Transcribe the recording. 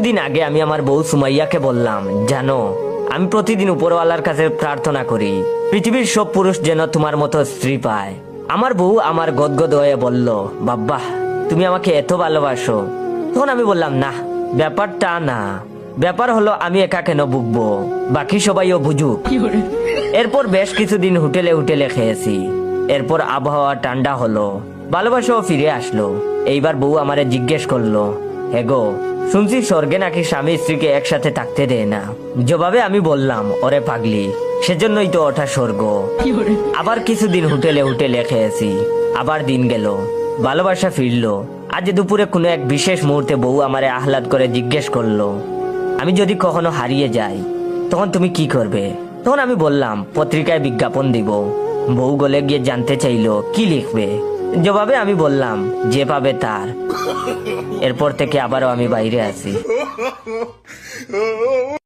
কিছুদিন আগে আমি আমার বউ সুমাইয়াকে বললাম জানো আমি প্রতিদিন উপরওয়ালার কাছে প্রার্থনা করি পৃথিবীর সব পুরুষ যেন তোমার মতো স্ত্রী পায়। আমার বউ আমার গদগদ হয়ে বলল বাব্বা তুমি আমাকে এত ভালোবাসো। তখন আমি বললাম না ব্যাপারটা না। ব্যাপার হলো আমি একা কেন বুকবো বাকি সবাইও বুঝুক। এরপর বেশ কিছুদিন হোটেলে হোটেলে খেয়েছি। এরপর আবহাওয়া ঠান্ডা হলো ভালোবাসাও ফিরে আসলো। এইবার বউ আমারে জিজ্ঞেস করল হেগো শুনছি স্বর্গে নাকি স্বামী স্ত্রীকে একসাথে থাকতে দেয় না। জবাবে আমি বললাম ওরে পাগলি সেজন্যই তো ওঠা স্বর্গ। আবার কিছুদিন হোটেলে হোটেলে খেয়েছি আবার দিন গেল ভালোবাসা ফিরলো। আজ দুপুরে কোনো এক বিশেষ মুহূর্তে বউ আমারে আহ্লাদ করে জিজ্ঞেস করল আমি যদি কখনো হারিয়ে যাই তখন তুমি কি করবে? তখন আমি বললাম পত্রিকায় বিজ্ঞাপন দিব। বউ গলে গিয়ে জানতে চাইলো কি লিখবে? জবাবে আমি বললাম যে পাবে তার। এরপর থেকে আবারও আমি বাইরে আছি।